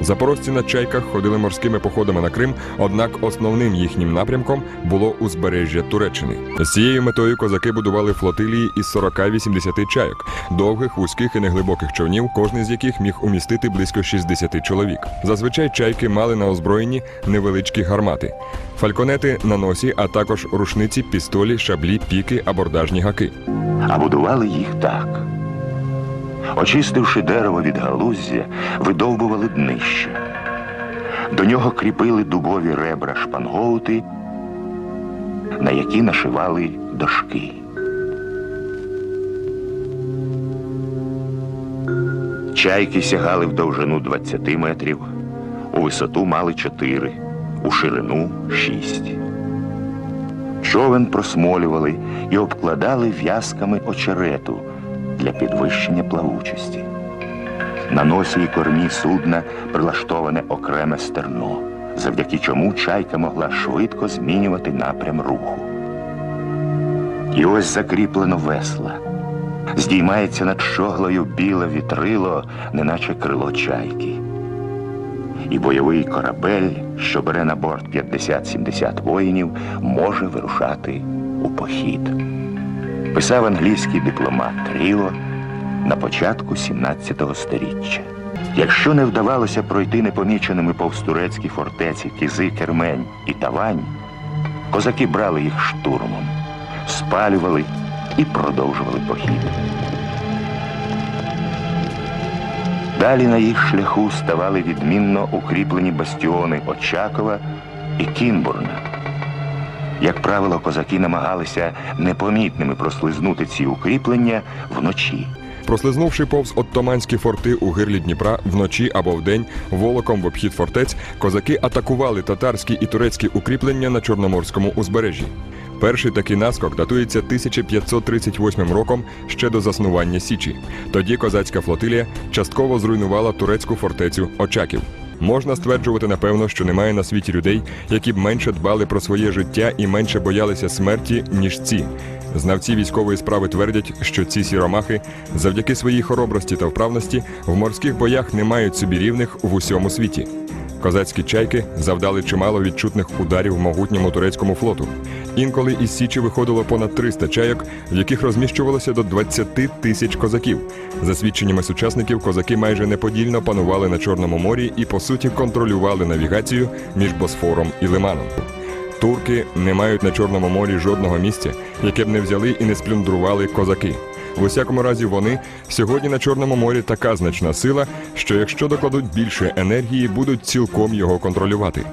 Запорожці на чайках ходили морськими походами на Крим, однак основним їхнім напрямком було узбережжя Туреччини. З цією метою козаки будували флотилії із 40-80 чайок, довгих, вузьких і неглибоких човнів, кожний з яких міг умістити близько 60 чоловік. Зазвичай чайки мали на озброєнні невеличкі гармати, фальконети на носі, а також рушниці, пістолі, шаблі, піки, абордажні гаки. а будували їх так. Очистивши дерево від галуздя, видовбували днище. До нього кріпили дубові ребра шпангоути, на які нашивали дошки. Чайки сягали в довжину 20 метрів, у висоту мали 4, у ширину 6. Човен просмолювали і обкладали в'язками очерету для підвищення плавучості. На носі і кормі судна прилаштоване окреме стерно, завдяки чому чайка могла швидко змінювати напрям руху. І ось закріплено весла. Здіймається над щоглою біле вітрило, неначе крило чайки. І бойовий корабель, що бере на борт 50-70 воїнів, може вирушати у похід. Писав англійський дипломат Ріо на початку 17 століття. Якщо не вдавалося пройти непоміченими повз турецькі фортеці Кізи, Кермень і Тавань, козаки брали їх штурмом, спалювали і продовжували похід. Далі на їх шляху ставали відмінно укріплені бастіони Очакова і Кінбурна. Як правило, козаки намагалися непомітними прослизнути ці укріплення вночі. Прослизнувши повз оттоманські форти у гирлі Дніпра вночі або вдень волоком в обхід фортець, козаки атакували татарські і турецькі укріплення на Чорноморському узбережжі. Перший такий наскок датується 1538 роком ще до заснування Січі. Тоді козацька флотилія частково зруйнувала турецьку фортецю Очаків. Можна стверджувати напевно, що немає на світі людей, які б менше дбали про своє життя і менше боялися смерті, ніж ці. Знавці військової справи твердять, що ці сіромахи завдяки своїй хоробрості та вправності в морських боях не мають собі рівних в усьому світі. Козацькі чайки завдали чимало відчутних ударів могутньому турецькому флоту. Інколи із Січі виходило понад 300 чайок, в яких розміщувалося до 20 тисяч козаків. За свідченнями сучасників, козаки майже неподільно панували на Чорному морі і, по суті, контролювали навігацію між Босфором і Лиманом. Турки не мають на Чорному морі жодного місця, яке б не взяли і не сплюндрували козаки. В усякому разі, вони сьогодні на Чорному морі така значна сила, що якщо докладуть більше енергії, будуть цілком його контролювати.